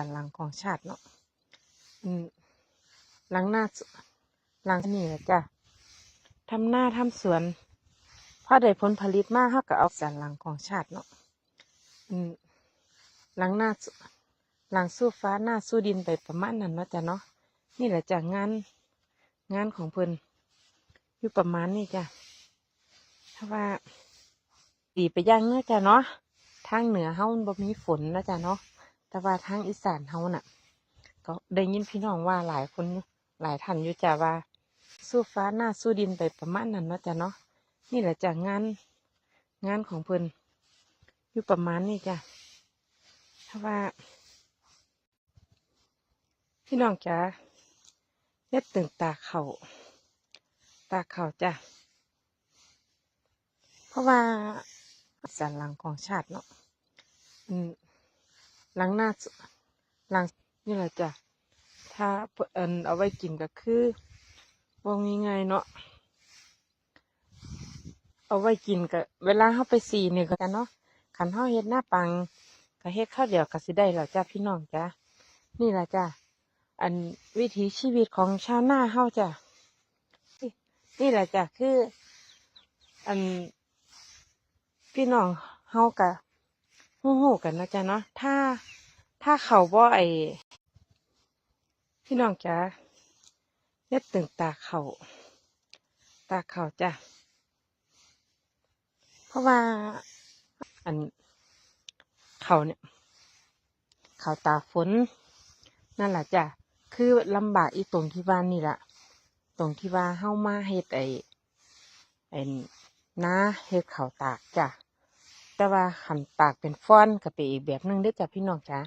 ันหลังของชาติเนาะอืมหลังหน้าหลังนี่แหละจ้ะทำหน้าทำสวนพอได้ผลผลิตมากเขาก็เอาสันหลังของชาติเนาะอืมหลังหน้าหลังสู้ฟ้าหน้าสู้ดินไปประมาณนั้นเนาะจ้ะเนาะนี่แหละจ้ะงานงานของเพิ่นอยู่ประมาณนี้จ้ะถ้าว่าดีไปย่างเนื้อะจ้ะเนาะทางเหนือเฮาบ่มีฝนนะจ้ะเนาะ แต่ว่าทางอีสานเฮาน่ะ ก็ได้ยินพี่น้องว่าหลายคนหลายท่านอยู่จ้ะว่า สู้ฟ้าหน้าสู้ดินไปประมาณนั้นเนาะจ้ะเนาะนี่แหละจ้ะงานงานของเพิ่นอยู่ประมาณนี้จ้ะถ้าว่า พี่น้องจ๋าเฮ็ดตึงตาเขาตาเข่าจ้ะเพราะว่าสันหลังของชาติเนาะ อืมหลังหน้าสหลังนี่แหละจ้ะถ้าเอินเอาไว้กินก็คือว่าง่ายๆเนาะเอาไว้กินก็เวลาเฮาไปสีนี่ก็กันเนาะขันเฮาเฮ็ดหน้าปังก็เฮ็ดข้าวเดียวก็สิได้แล้วจ้ะพี่น้องจ้ะนี่แหละจ้ะอันวิถีชีวิตของชาวนาเฮาจ้ะนี่นี่แหละจ้ะคือ อันพี่น้องเฮากะ หู้หูกันนะจ๊ะเนาะถ้า ถ้าเขาบ่ไอพี่น้องจ๋าเล็ดตึงตาเขาตาเขาจ้ะเพราะว่า อัน เขาเนี่ย เขาตาฝน นั่นแหละจ้ะคือลำบากอีตรงที่ว่านี่แหละตรงที่ว่าเฮ้ามาเฮ็ดไอไอ้นาเฮ็ดเขาตากจ้ะ แต่ว่าขันตากเป็นฟ้อนก็เป็นอีกแบบหนึงเด้จ้ะพี่น้องจ้ะ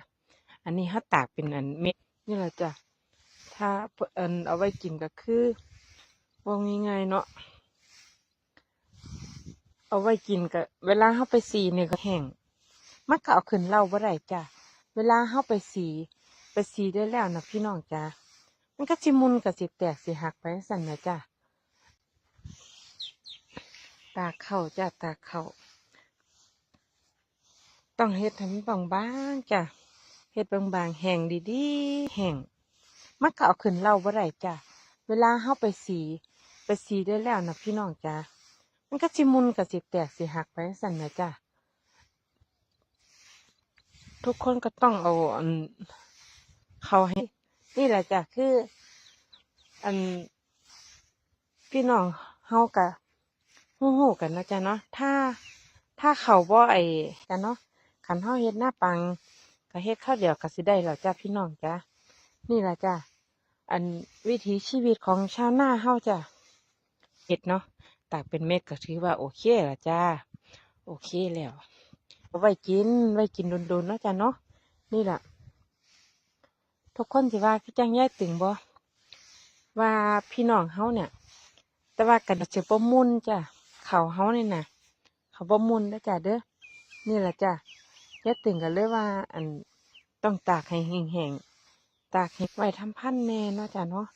อันนี้ถ้าตากเป็นอันเม็ดนี่แหละจ้ะถ้าเอินเอาไว้กินก็คือว่าง่ายๆเนาะเอาไว้กินก็เวลาเข้าไปสีเนี่ยก็แห้งมันก็เอาขึ้นเล่าบ่ได้จ้ะเวลาเข้าไปสีไปสีได้แล้วนะพี่น้องจ้ะมันก็สิมุนกับสิแตกสิหักไปสั่นนะจ้ะตาเข้าจ้ะตาเข้า ต้องเฮ็ดให้มันบางบางๆจ้ะเฮ็ดบางบางๆแห้งดีๆแห้งมันก็เอาขึ้นเล่าบ่ได้จ้ะเวลาเฮาไปสีไปสีได้แล้วนะพี่น้องจ้ะมันก็สิมุนกับสิแตกสิหักไปสั่นนะจ้ะทุกคนก็ต้องเอาอันเขาให้ นี่แหละจ้ะคือ อัน พี่น้องเฮากะฮู้ฮู้กันนะจ้ะเนาะถ้าถ้าเขาบ่ไอ้กันเนาะ ขันเฮาเฮ็ดหน้าปังก็เฮ็ดข้าวเดียวก็สิได้แล้วจ้ะพี่น้องจ้ะนี่แหละจ้ะอันวิถีชีวิตของชาวนาเฮาจ้ะเฮ็ดเนาะตากเป็นเม็ดก็ถือว่าโอเคละจ้าโอเคแล้วไว้กินไว้กินโดนๆเนาะจ้ะเนาะนี่แหละทุกคนสิว่าพี่จังแย่ตึงบ่ว่าพี่น้องเฮาเนี่ย แต่ว่ากันจะบ่มุนจ้ะเขาเฮานี่น่ะเขาบ่มุนเด้จ้ะเด้อนี่แหละจ้ะ แย่ตึงกันเลยว่า อันต้องตากให้แห้งๆ ตากให้ไว้ทำพันแน่เนาะจ้ะเนาะ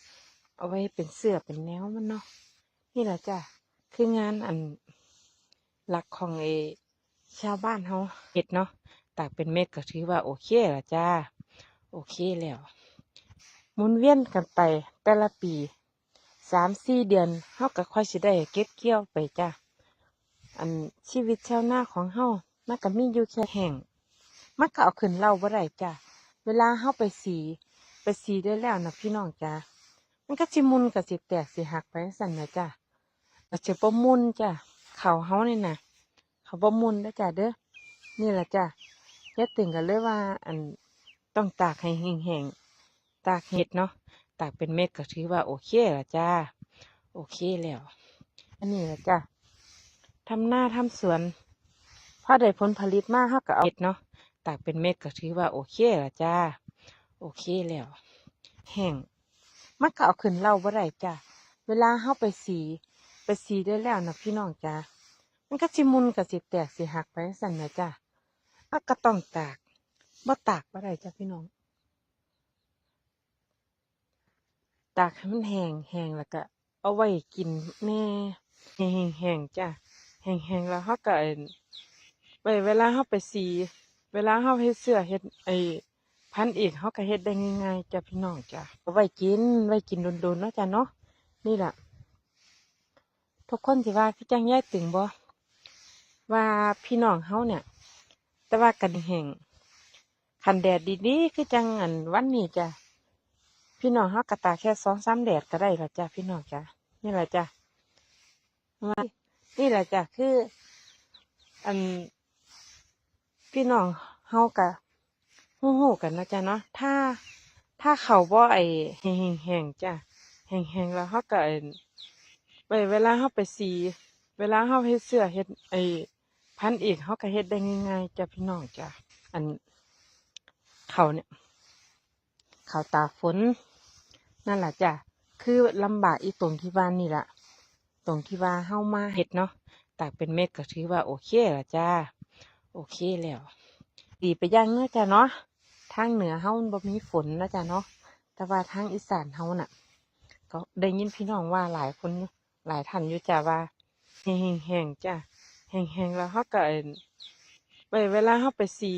เอาไว้เป็นเสื้อเป็นแนวมันเนาะ นี่แหละจ้ะ คืองานอันหลักของเอชาวบ้านเฮาเฮ็ดเนาะ ตากเป็นเม็ดก็ถือว่าโอเคละจ้า โอเคแล้วหมุนเวียนกันไปแต่ละปีสามสี่เดือนเฮาก็ค่อยสิได้เก็บเกี่ยวไปจ้าอันชีวิตชาวนาของเฮามันก็มีอยู่แค่แห่ง มันก็เอาขึ้นเล่าบ่ได้จ้าเวลาเฮาไปสี ไปสีได้แล้วนะพี่น้องจ้ามันก็สิมุนกับสิแตกสิหักไปสั่นนะจ้าก็จะบ่มุนจ้าเขาเฮานี่นะเขาบ่มุนเด้จ้าเด้อนี่แหละจ้าอย่าตึงกันเลยว่า อันต้องตากให้แห้งๆตากเห็ดเนาะตากเป็นเม็ดก็ถือว่าโอเคละจ้าโอเคแล้ว อันนี้แหละจ้าทำหน้าทำสวนพอได้ผลผลิตมากเขาก็เอาเห็ดเนาะ ตากเป็นเม็ดก็ถือว่าโอเคละจ้า โอเคแล้ว แห้งมันก็เอาขึ้นเล่าบ่ได้จ้ะเวลาเฮาไปสีไปสีได้แล้วนะพี่น้องจ้ามันก็สิมุนกับสิแตกสิหักไปสั่นนะจ้ะมันก็ต้องตากบ่ตากบ่ได้จ้ะพี่น้อง ตากให้มันแห้งแห้งแล้วก็ เอาไว้กินแน่แห้งแห้งจ้ะแห้งแห้งแล้วเฮาก็เอิ้นไว้เวลาเฮาไปสี เวลาเฮาเฮ็ดเสื้อเฮ็ดไอ้พันธุ์อีกเขาก็เฮ็ดได้ง่ายๆจ้ะพี่น้องจ้ะเอาไว้กินไว้กินโดนๆเนาะจ้ะเนาะนี่แหละทุกคนสิว่าพี่จังแย่ตึงบ่ว่าพี่น้องเฮาเนี่ย แต่ว่ากันแห่งคันแดดดีๆคือจังอันวันนี้จ้ะพี่น้องเฮากระตาแค่สองสามแดดก็ได้ละจ้ะพี่น้องจ้ะนี่แหละจ้ะว่านี่แหละจ้ะคือ อัน พี่น้องเฮากะฮู้ๆกันนะจ๊ะเนาะถ้าถ้าเขาบ่ไอแห้งๆจ้ะแห้งๆแล้วเฮาก็เอิ้นไปเวลาเฮาไปสี เวลาเฮาเฮ็ดเสื้อเฮ็ดไอพันอีกเฮาก็เฮ็ดได้ง่ายๆจ้ะพี่น้องจ้ะอันเขาเนี่ยเขาตาฝนนั่นแหละจ้ะคือลำบากอีตรงที่ว่านี่ละตรงที่ว่าเฮามาเฮ็ดเนาะตากเป็นเม็ดก็ถือว่าโอเคละจ้า โอเคแล้ว ดีไปย่างเนาะจ้ะเนาะทางเหนือเฮามันบ่มีฝนนะจ้ะเนาะแต่ว่าทางอีสานเฮาน่ะ ก็ได้ยินพี่น้องว่าหลายคนหลายท่านอยู่จ้ะว่าแห้งๆจ้ะแห้งๆแล้วเฮาก็ไปเวลาเฮาไปสี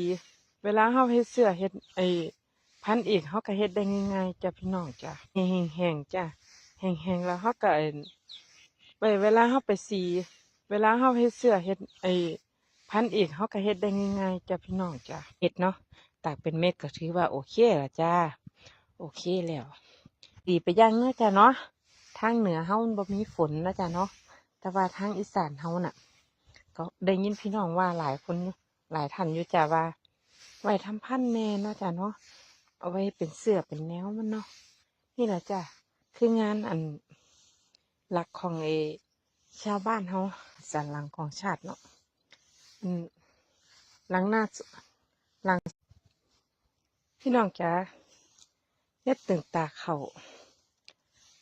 เวลาเฮาเฮ็ดเสื้อเฮ็ดไอ้พันอีกเฮาก็เฮ็ดได้ง่ายๆจ้ะพี่น้องจ้ะแห้งๆจ้ะแห้งๆแล้วเฮาก็ไปเวลาเฮาไปสีเวลาเฮาเฮ็ดเสื้อเฮ็ดไอ้ พันอีกเขาก็เฮ็ดได้ง่ายๆจ้ะพี่น้องจ้ะเฮ็ดเนาะตากเป็นเม็ดก็ถือว่าโอเคละจ้าโอเคแล้ว ดีไปย่างเนาะจ้ะเนาะทางเหนือเฮาบ่มีฝนนะจ้ะเนาะแต่ว่าทางอีสานเฮาน่ะ ก็ได้ยินพี่น้องว่าหลายคนหลายท่านอยู่จ้ะว่า ไว้ทำพันแน่เนาะจ้ะเนาะเอาไว้เป็นเสื้อเป็นแนวมันเนาะนี่แหละจ้ะคืองานอันหลักของเอชาวบ้านเฮาสันหลังของชาติเนาะ หลังหน้าหลัง พี่น้องจ๋าเย็ดตึงตาเขา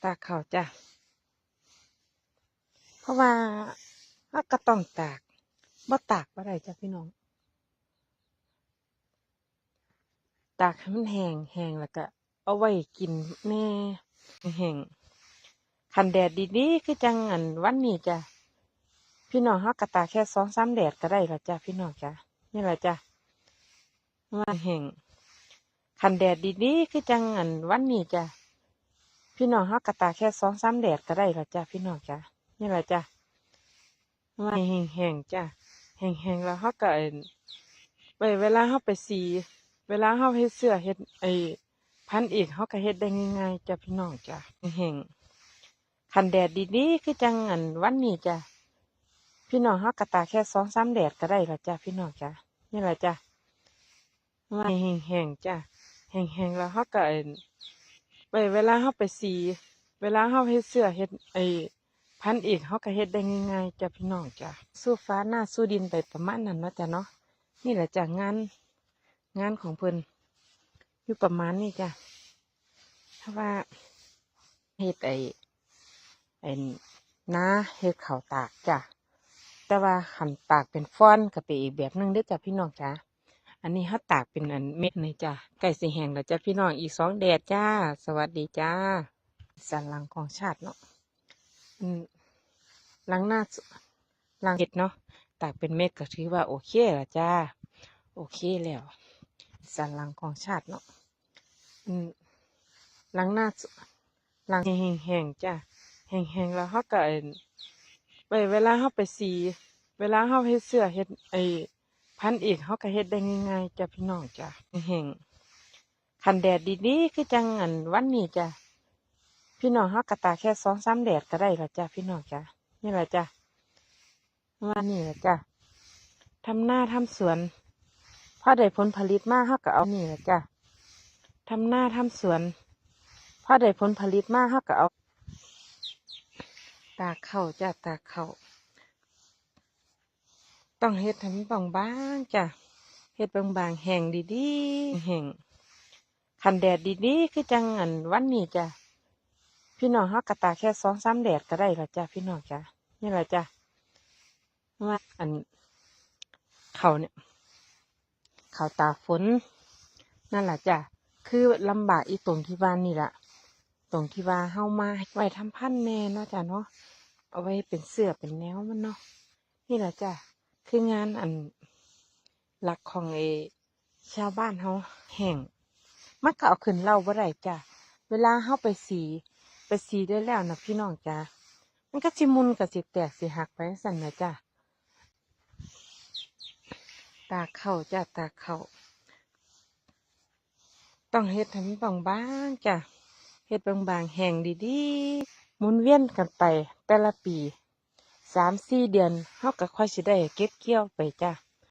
ตาเขาจ้ะ เพราะว่าเราก็ต้องตากบ่ตากบ่ได้จ้ะพี่น้อง ตากให้มันแห้งแห้งแล้วก็ เอาไว้กินแน่แห้งคันแดดดีๆคือจังอันวันนี้จ้ะ พี่น้องเฮากระตาแค่สองสามแดดก็ได้ละจ้ะพี่น้องจ้ะนี่แหละจ้ะว่าแห่งคันแดดดีๆคือจังอันวันนี้จ้ะพี่น้องเฮากระตาแค่สองสามแดดก็ได้ละจ้ะพี่น้องจ้ะนี่แหละจ้ะว่าแห้งๆจ้ะแห้งๆแล้วเฮาก็เอิ้นไปเวลาเฮาไปสี เวลาเฮาเฮ็ดเสื้อเฮ็ดไอ้พันอีกเฮาก็เฮ็ดได้ง่ายๆจ้ะพี่น้องจ้ะแห้งคันแดดดีๆคือจังอันวันนี้จ้ะ พี่น้องฮากระตาแค่สองสามแดดก็ได้ละจ้ะพี่น้องจ้ะนี่แหละจ้ะว่าแห้งๆจ้ะแห้งๆแล้วฮาก็เอิ้นไปเวลาเฮาไปสีเวลาเฮาเฮ็ดเสื้อเฮ็ดไอ้พันอีกเฮาก็เฮ็ดได้ง่ายๆจ้ะพี่น้องจ้ะสู้ฟ้าหน้าสู้ดินไปประมาณนั้นเนาะจ้ะเนาะนี่แหละจ้ะงานงานของเพิ่นอยู่ประมาณนี้จ้ะถ้าว่าเฮ็ดไอ้ไอนาเฮ็ดข้าวตากจ้ะ แต่ว่าขันตากเป็นฟ้อนก็เป็นอีกแบบนึงเด้อจ้ะพี่น้องจ้าอันนี้ถ้าตากเป็นอันเม็ดนี่จ้ะใกล้สิแห้งแล้วจ้ะพี่น้องอีกสองแดดจ้า สวัสดีจ้าสันหลังของชาติเนาะอืมหลังหน้าหลังเห็ดเนาะตากเป็นเม็ดก็ถือว่าโอเคละจ้า โอเคแล้วสันหลังของชาติเนาะอืมหลังหน้าหลังแห้งๆจ้ะแห้งๆแล้วเขาก็ ไปเวลาเฮาไปสี เวลาเฮาเฮ็ดเสื้อเฮ็ดไอ้พันอีกเฮาก็เฮ็ดได้ง่ายๆจ้ะพี่น้องจ้ะแห้งคันแดดดีๆคือจังอันวันนี้จ้ะพี่น้องเฮากระตาแค่สองสามแดดก็ได้ละจ้ะพี่น้องจ้ะนี่แหละจ้ะว่านี่แหละจ้ะทำหน้าทำสวนพอได้ผลผลิตมากเฮาก็เอานี่ละจ้ะทำหน้าทำสวนพอได้ผลผลิตมากเฮาก็เอา ตากเข้าจ้ะตากเข้าต้องเฮ็ดให้มันบางบางจ้ะเฮ็ดบางบางแห้งดีๆแห้งคันแดดดีๆคือจังอันวันนี้จ้ะพี่น้องเฮากระตาแค่สองสามแดดก็ได้ละจ้ะพี่น้องจ้ะนี่แหละจ้ะว่าอันเขาเนี่ยเขาตาฝนนั่นแหละจ้ะคือลำบากอีตรงที่ว่านี่แหละ ตรงที่ว่าเฮามาไว้ทำพันแน่เนาะจ้ะเนาะเอาไว้เป็นเสื้อเป็นแนวมันเนาะนี่แหละจ้ะคืองานอันหลักของเอชาวบ้านเฮาแห่งมันก็เอาขึ้นเล่าบ่ได้จ้ะเวลาเฮาไปสีไปสีได้แล้วนะพี่น้องจ้ะมันก็สิมุนก็สิแตกสิหักไปจั่นนะจ้ะตาเข้าจ้ะตาเข้าต้องเฮ็ดให้มันบางๆจ้ะ เฮ็ดบางๆแห้งดีๆหมุนเวียนกันไปแต่ละปีสามสี่เดือนเฮาก็ค่อยสิได้เก็บเกี่ยวไปจ้ะ